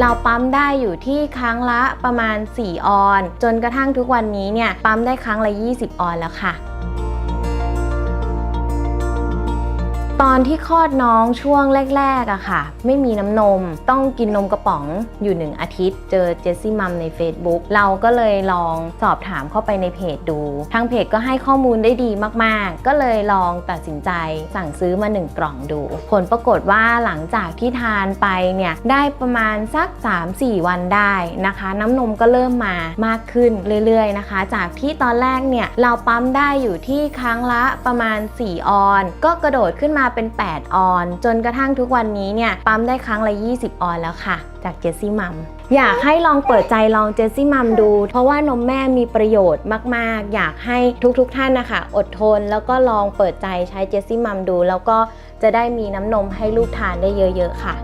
เราปั๊มได้อยู่ที่ครั้งละประมาณ 4 ออน จนกระทั่งทุกวันนี้เนี่ยปั๊มได้ครั้งละ 20 ออนแล้วค่ะ ตอนที่คลอดน้องช่วงแรกๆอะค่ะ ไม่มีน้ำนมต้องกินนมกระป๋องอยู่หนึ่งอาทิตย์ เจอเจสซี่มัมใน Facebook เราก็เลยลองสอบถามเข้าไปในเพจดู ทางเพจก็ให้ข้อมูลได้ดีมากๆ ก็เลยลองตัดสินใจสั่งซื้อมา 1 กล่องดู ผลปรากฏว่าหลังจากที่ทานไปเนี่ย ได้ประมาณสัก 3-4 วันได้นะคะ น้ำนมก็เริ่มมามากขึ้นเรื่อยๆนะคะ จากที่ตอนแรกเนี่ยเราปั๊มได้อยู่ที่ครั้งละประมาณ 4 ออน ก็กระโดดขึ้นมาเป็น 8 ออน จนกระทั่งทุกวันนี้เนี่ยปั๊มได้ครั้งละ 20 ออนแล้วค่ะ จากเจสซี่มัมอยากให้ลองเปิดใจลองเจสซี่มัมดู เพราะว่านมแม่มีประโยชน์มาก ๆ อยากให้ทุกๆท่านนะคะ อดทนแล้วก็ลองเปิดใจใช้เจสซี่มัมดู แล้วก็จะได้มีน้ำนมให้ลูกทานได้เยอะ ๆ ค่ะ